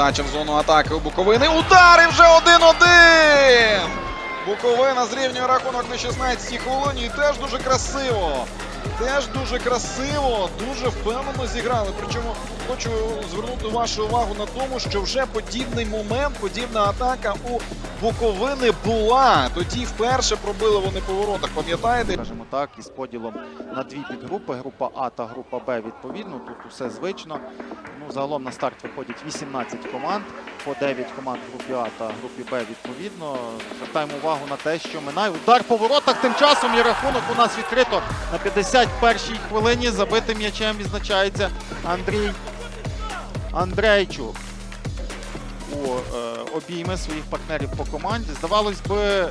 Передача в зону атаки у Буковини. Удар і вже 1-1! Буковина зрівнює рахунок на 16-й хвилині. Теж дуже красиво. Теж дуже красиво, дуже впевнено зіграли. Причому хочу звернути вашу увагу на тому, що вже подібний момент, подібна атака у Буковини була. Тоді вперше пробили вони по воротах. Пам'ятаєте? скажімо так, із поділом на дві підгрупи. Група А та група Б відповідно. Тут усе звично. Ну, загалом на старт виходять 18 команд, по 9 команд групі А та групі Б відповідно. Звертаємо увагу на те, що минає удар по воротах. Тим часом і рахунок у нас відкрито на 51-й хвилині. Забитим м'ячем відзначається Андрій Андрейчук. У е, обійми своїх партнерів по команді. Здавалось би,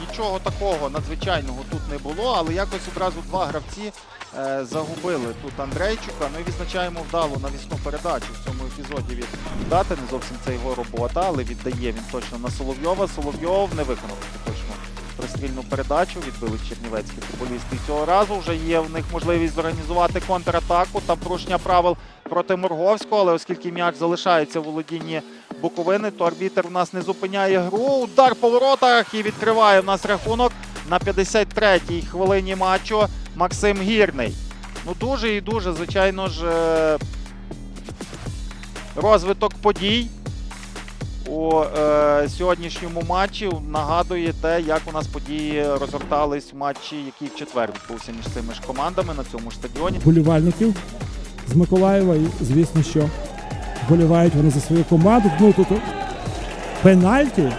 нічого такого надзвичайного тут не було, але якось одразу два гравці е, загубили тут Андрейчука. Ну і відзначаємо вдалу навісну передачу в цьому епізоді від дати. Не зовсім це його робота, але віддає він точно на Соловйова. Соловйов не виконав точно пристрільну передачу. Відбили чернівецькі футболісти. Цього разу вже є в них можливість зорганізувати контратаку та порушення правил проти Морговського. Але оскільки м'яч залишається в володінні Буковини, то арбітер в нас не зупиняє гру. Удар по воротах і відкриває в нас рахунок на 53-й хвилині матчу Максим Гірний. Ну дуже і дуже, звичайно ж, е, розвиток подій у е, сьогоднішньому матчі нагадує те, як у нас події розгортались в матчі, який в четвер відбувся між цими ж командами на цьому стадіоні. вболівальників з Миколаєва. І звісно, що вболівають вони за свою команду. Ну тут пенальті.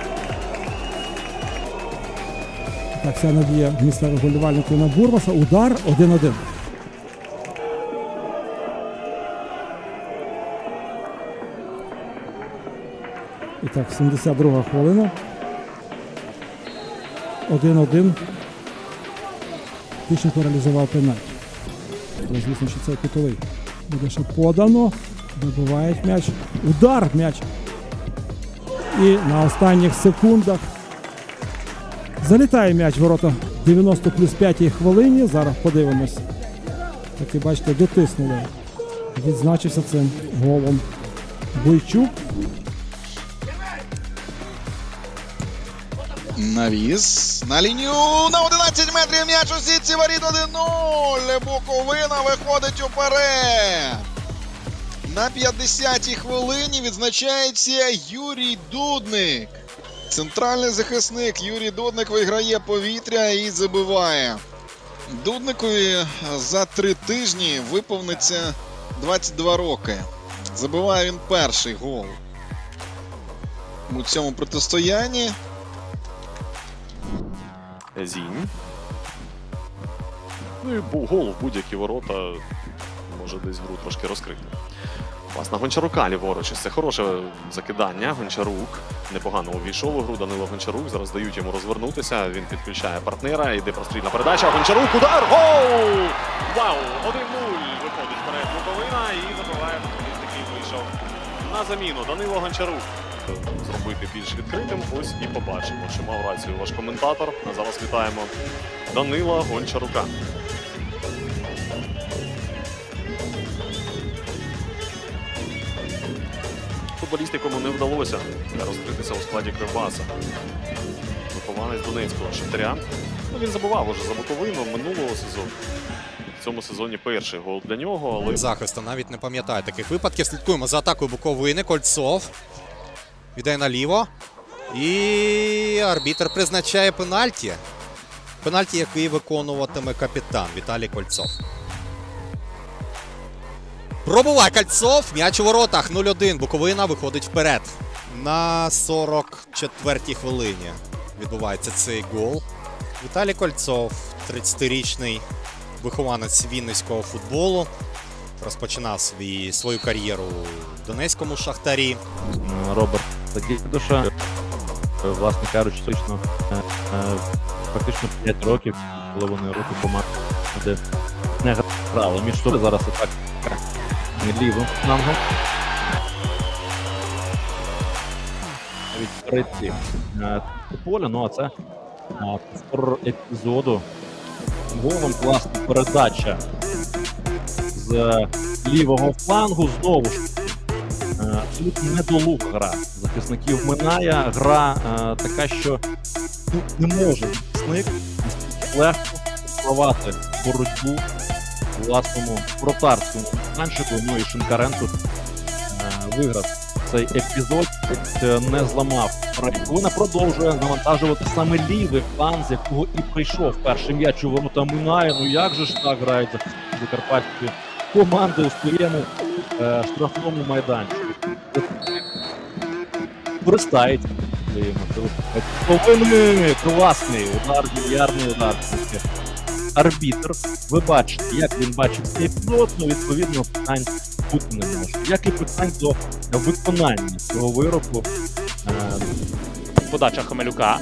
Так, вся надія місцевих вболівальників на Бурбаса. Удар 1-1. І так, 72 хвилина. 1-1. Тищенко реалізував пенальті. Але, звісно, що це кутовий. Буде ще подано. Вибивають м'яч. Удар м'яч. І на останніх секундах залітає м'яч ворота 90 плюс 5 хвилині. Зараз подивимось. Так і бачите, дотиснули. Відзначився цим голом Бойчук. Навіс на лінію на 11 метрів м'яч у сітці воріт 1-0. Буковина виходить уперед. На 50-й хвилині відзначається Юрій Дудник. Центральний захисник Юрій Дудник виграє повітря і забиває. Дудникові за три тижні виповниться 22 роки. Забиває він перший гол у цьому протистоянні. Зінь. Ну і гол в будь-які ворота може десь гру трошки розкрити. Власне, Гончарука ліворуч. Це хороше закидання. Гончарук непогано увійшов у гру. Данило Гончарук. Зараз дають йому розвернутися. Він підключає партнера. Йде прострільна передача. Гончарук. Удар! Гол! Вау! 1-0. Виходить вперед Буковина і забиває який вийшов на заміну. Данило Гончарук. Зробити більш відкритим. Ось і побачимо, що мав рацію ваш коментатор. А зараз вітаємо Данила Гончарука. Футболіст, якому не вдалося розкритися у складі Кривбаса. Вихованець Донецького Шахтаря. Ну, він забував уже за Буковину минулого сезону. В цьому сезоні перший гол для нього, але захисту. Навіть не пам'ятаю таких випадків. Слідкуємо за атакою Буковини. Кольцов. Віддає наліво. І арбітр призначає пенальті. Пенальті, який виконуватиме капітан Віталій Кольцов. Пробуває Кольцов. М'яч у воротах 0-1. Буковина виходить вперед. На 44-й хвилині відбувається цей гол. Віталій Кольцов, 30-річний вихованець вінницького футболу. Розпочинав свій, свою кар'єру у Донецькому шахтарі. Роберт Дідуша. Власне кажучи, точно е, е, фактично 5 років, коли вони руки команди не грали. Між собою зараз атака лівим флангом. Навіть е, поля, ну а це е, повтор епізоду. Голом класна передача з лівого флангу. Знову ж е, абсолютно недолуга гра. Захисників минає гра е, така, що ну, не може захисник легко впливати боротьбу власному вратарському танчику. Ну і Шинкаренко е, виграв цей епізод, е, не зламав. Вона продовжує навантажувати саме лівий фланг, з якого і прийшов перший м'яч у ворота минає. Ну як же ж так грають захисники закарпатської команди у своєму е, штрафному майданчику. Користають своїми Повинен класний удар, мільярдний удар. Арбітр, ви бачите, як він бачить цей епізод, ну відповідно питань бути не може. Як і питань до виконання цього вироку. Е, Подача Хомелюка.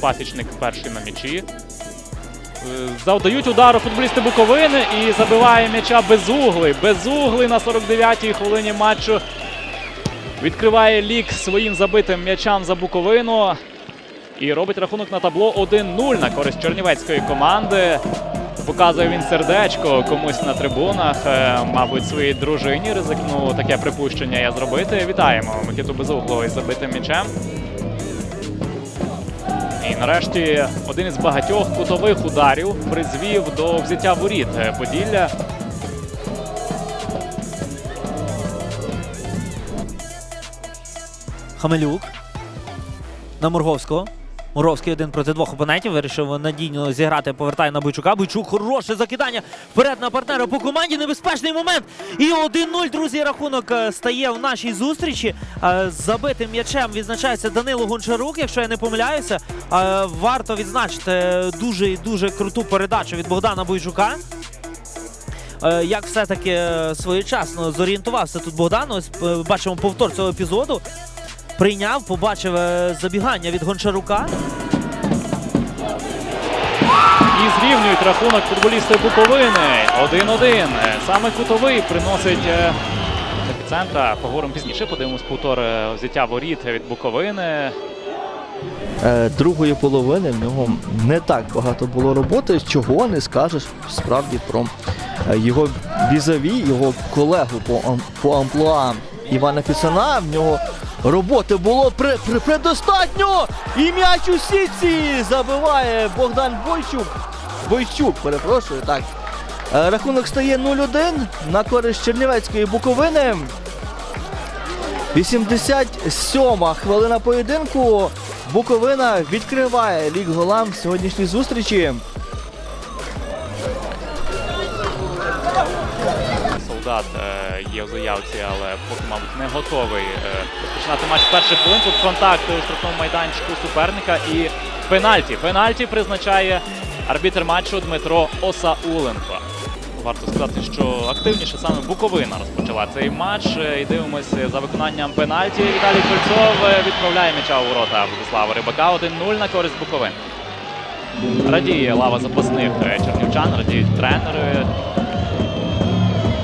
Пасічник перший на м'ячі. Е, Завдають удару футболісти Буковини і забиває м'яча безуглий. Безуглий на 49-й хвилині матчу. Відкриває лік своїм забитим м'ячам за Буковину. І робить рахунок на табло 1-0 на користь чернівецької команди. Показує він сердечко комусь на трибунах. Е, Мабуть, своїй дружині ризикнув таке припущення я зробити. Вітаємо Микиту Безуглого із забитим м'ячем. І нарешті один із багатьох кутових ударів призвів до взяття воріт е, Поділля. Хамелюк на Морговського. Муровський один проти двох опонентів вирішив надійно зіграти, повертає на Бойчука. Бойчук хороше закидання вперед на партнера по команді. Небезпечний момент. І 1-0, друзі, рахунок е, стає в нашій зустрічі. Е, забитим м'ячем відзначається Данило Гончарук, якщо я не помиляюся. Е, Варто відзначити дуже і дуже круту передачу від Богдана Бойчука. Як все-таки своєчасно зорієнтувався тут Богдан. Ось бачимо повтор цього епізоду. Прийняв, побачив е, забігання від Гончарука. І зрівнюють рахунок футболісти Буковини. 1-1. Е, Саме кутовий приносить е, епіцентра. Поговоримо пізніше. Подивимось повтор е, взяття воріт від Буковини. другої половини в нього не так багато було роботи, чого не скажеш справді про його візаві, його колегу по, по амплуа Івана Піцана. В нього роботи було предостатньо! І м'яч у сітці забиває Богдан Бойчук. Бойчук, перепрошую, так. Е, Рахунок стає 0-1 на користь Чернівецької Буковини. 87 хвилина поєдинку. Буковина відкриває лік голам сьогоднішній зустрічі. Солдат е, є в заявці, але поки, мабуть, не готовий е, розпочинати матч з перших хвилин. Тут контакт у штрафному майданчику суперника і пенальті. Пенальті призначає арбітр матчу Дмитро Осауленко. Варто сказати, що активніше саме Буковина розпочала цей матч. Е, І дивимося за виконанням пенальті. Віталій Кольцов відправляє м'яча у ворота Владислава Рибака. 1-0 на користь Буковин. Радіє лава запасних чернівчан, радіють тренери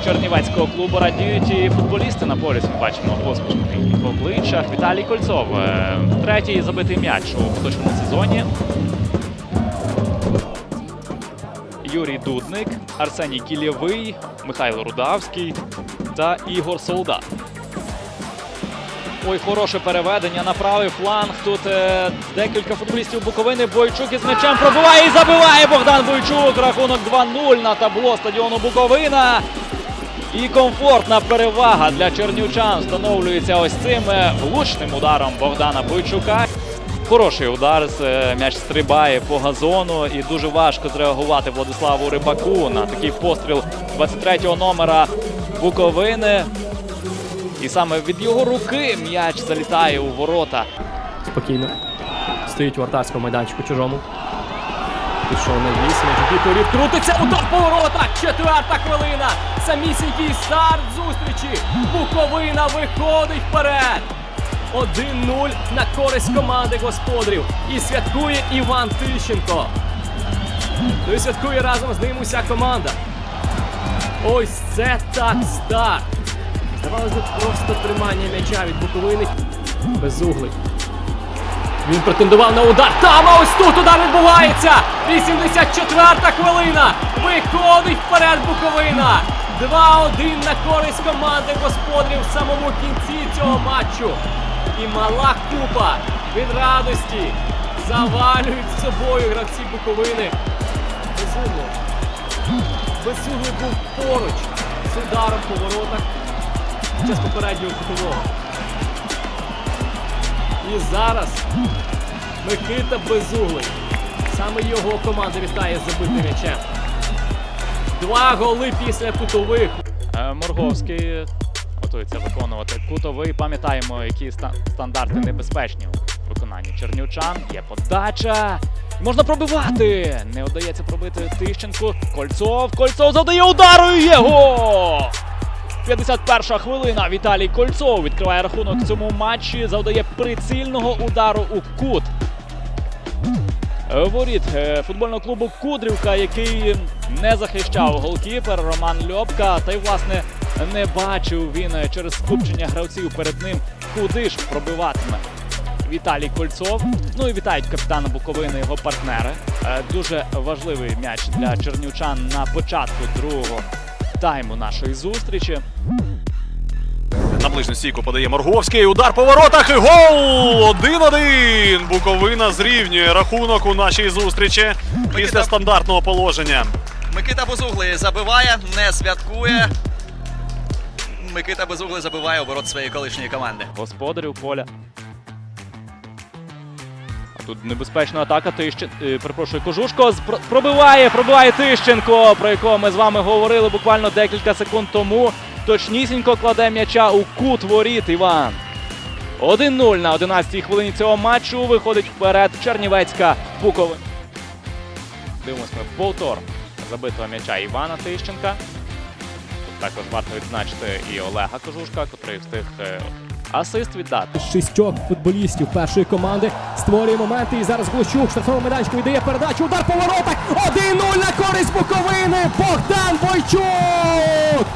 Чернівецького клубу радіють і футболісти на полі. Ми бачимо посмішки їхніх обличчях. Віталій Кольцов. е, Третій забитий м'яч у поточному сезоні. Юрій Дудник, Арсеній Кілєвий, Михайло Рудавський та Ігор Солдат. Ой, хороше переведення на правий фланг. Тут е, декілька футболістів Буковини. Бойчук із м'ячем пробиває і забиває Богдан Бойчук. Рахунок 2-0 на табло стадіону Буковина. І комфортна перевага для чернівчан встановлюється ось цим е, влучним ударом Богдана Бойчука. Хороший удар, е, м'яч стрибає по газону і дуже важко зреагувати Владиславу Рибаку на такий постріл 23-го номера Буковини. І саме від його руки м'яч залітає у ворота. спокійно. Стоїть у вратарському майданчику чужому. Пішов на Вікторів крутиться, удар по воротах, четверта хвилина. Самісінький старт зустрічі. Буковина виходить вперед. 1-0 на користь команди господарів. І святкує Іван Тищенко. Ну і святкує разом з ним уся команда. Ось це так старт. Здавалось би, просто тримання м'яча від Буковини. Безуглий. Він претендував на удар. Там, ось тут удар відбувається. 84-та хвилина. Виходить вперед Буковина. 2-1 на користь команди господарів в самому кінці цього матчу. І мала купа від радості завалюють собою гравці Буковини. Безумно. Безумно був поруч з ударом по воротах під час попереднього кутового. І зараз Микита Безуглий. Саме його команда вітає з забитим м'ячем. Два голи після кутових. Е, Морговський готується виконувати кутовий. Пам'ятаємо, які стандарти небезпечні у виконанні чернівчан. Є подача. Можна пробивати. Не вдається пробити Тищенку. Кольцов. Кольцов завдає удару. Є гол! 51 хвилина. Віталій Кольцов відкриває рахунок в цьому матчі. Завдає прицільного удару у кут. Воріт е, футбольного клубу Кудрівка, який не захищав голкіпер Роман Льопка. Та й власне не бачив він через скупчення гравців перед ним, куди ж пробиватиме. Віталій Кольцов. Ну і вітають капітана Буковини його партнери. Е, Дуже важливий м'яч для чернівчан на початку другого тайму нашої зустрічі. На ближню стійку подає Морговський. Удар по воротах і гол! 1-1. Буковина зрівнює рахунок у нашій зустрічі після стандартного положення. Микита Безуглий забиває, не святкує. Микита Безуглий забиває оборот своєї колишньої команди. господарів поля. Тут небезпечна атака. Тищен... е, перепрошую, Кожушко пробиває, пробиває Тищенко, про якого ми з вами говорили буквально декілька секунд тому. Точнісінько кладе м'яча у кут воріт Іван. 1-0 на 11-й хвилині цього матчу виходить вперед Чернівецька Буковина. Дивимось ми повтор забитого м'яча Івана Тищенка. Тут також варто відзначити і Олега Кожушка, котрий встиг е, асист віддати. Шістьох футболістів першої команди створює моменти. І зараз Глущук в штрафному майданчику віддає передачу. Удар по воротах. 1-0 на користь Буковини. Богдан Бойчук!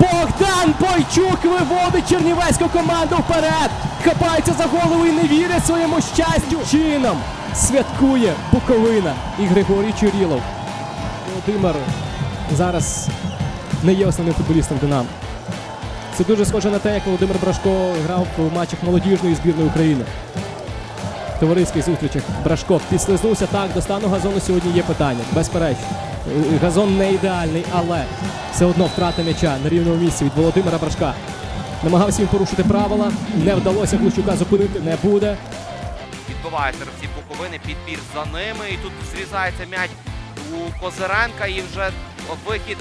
Богдан Бойчук виводить чернівецьку команду вперед. Хапається за голову і не вірить своєму щастю. Чином святкує Буковина і Григорій Чурілов. Володимир зараз не є основним футболістом Динамо. Це дуже схоже на те, як Володимир Брашко грав в матчах молодіжної збірної України. Товариських зустрічах Брашко підслизнувся так, до стану газону сьогодні є питання. Безперечно. Е, Газон не ідеальний, але все одно втрата м'яча на рівному місці від Володимира Брашка. Намагався він порушити правила, не вдалося Глущука зупинити, не буде. Відбиваються гравці Буковини, підбір за ними. І тут зрізається м'яч у Козиренка. І вже вихід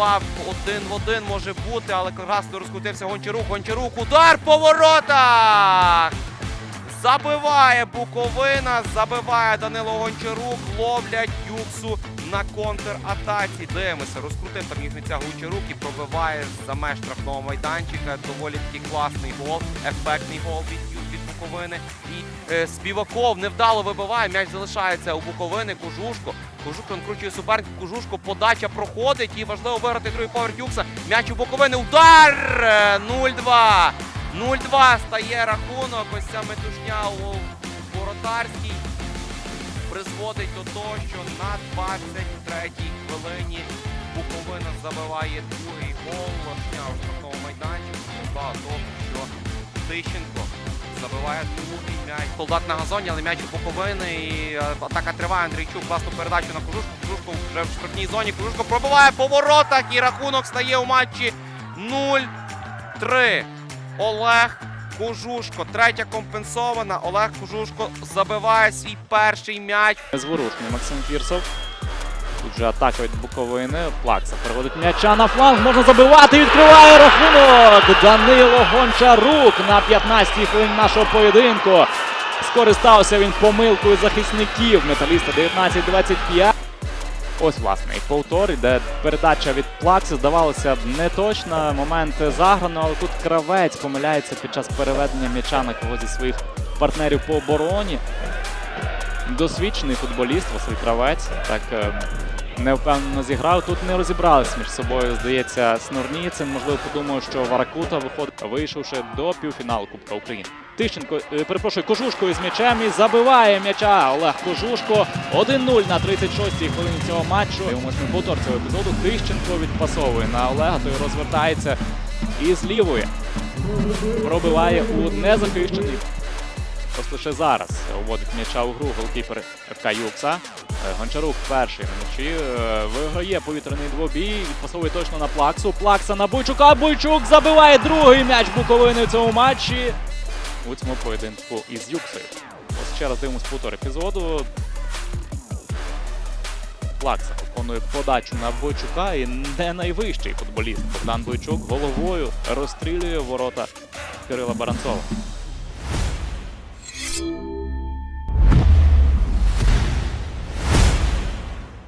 2 один в один може бути, але красно розкрутився Гончарук. Гончарук, удар по воротах! Забиває Буковина, забиває Данило Гончарук, ловлять Юксу на контратаці. Дивимося, розкрутив там Єгниця Гончарук і пробиває за меж штрафного майданчика. Доволі таки класний гол, ефектний гол від, від Буковини. І Співаков невдало вибиває, м'яч залишається у Буковини. Кожушко. Кожушко накручує суперник, Кожушко, подача проходить і важливо виграти другий поверх Юкса. М'яч у Буковини, удар! Е, 0-2. 0-2 стає рахунок. Ось ця метушня у воротарській призводить до того, що на 23-й хвилині Буковина забиває другий гол. Лошня у штрафному майданчику. Того, що Тищенко забиває другий м'яч. Солдат на газоні, але м'яч у Буковини. І е, атака триває. Андрійчук класну передачу на Кожушку. Кожушко вже в штрафній зоні. Кожушко пробиває по воротах і рахунок стає у матчі 0-3. Олег Кожушко. Третя компенсована. Олег Кожушко забиває свій перший м'яч. Незворушний Максим Фірсов. Тут же атака від Буковини. Плакса переводить м'яча на фланг. Можна забивати. Відкриває рахунок. Данило Гончарук на 15-й хвилині нашого поєдинку. Скористався він помилкою захисників. Металіста 19-25. Ось власне і повтор, іде передача від Плакси. Здавалося не точна. Момент заграно, але тут кравець помиляється під час переведення м'яча на когось зі своїх партнерів по обороні. Досвідчений футболіст Василь Кравець. Так е, невпевнено зіграв. Тут не розібрались між собою. Здається, Снурніцин. Можливо, подумав, що Варакута виходить, вийшовши до півфіналу Кубка України. Тищенко, е, перепрошую, Кожушко із м'ячем і забиває м'яча. Олег Кожушко 1-0 на 36-й хвилині цього матчу. На повтор цього епізоду. Тищенко відпасовує на Олега, той розвертається і з лівої пробиває у незахищений. Ось лише зараз вводить м'яча у гру голкіпер ФК Юкса. Е, Гончарук перший на м'ячі. е, Виграє повітряний двобій. Відпасовує точно на Плаксу. Плакса на Бойчука. Бойчук забиває другий м'яч Буковини в цьому матчі. У цьому поєдинку із Юксою. Ось ще раз дивимось повтор епізоду. Плакса виконує подачу на Бойчука і не найвищий футболіст. Богдан Бойчук головою розстрілює ворота Кирила Баранцова. Bye.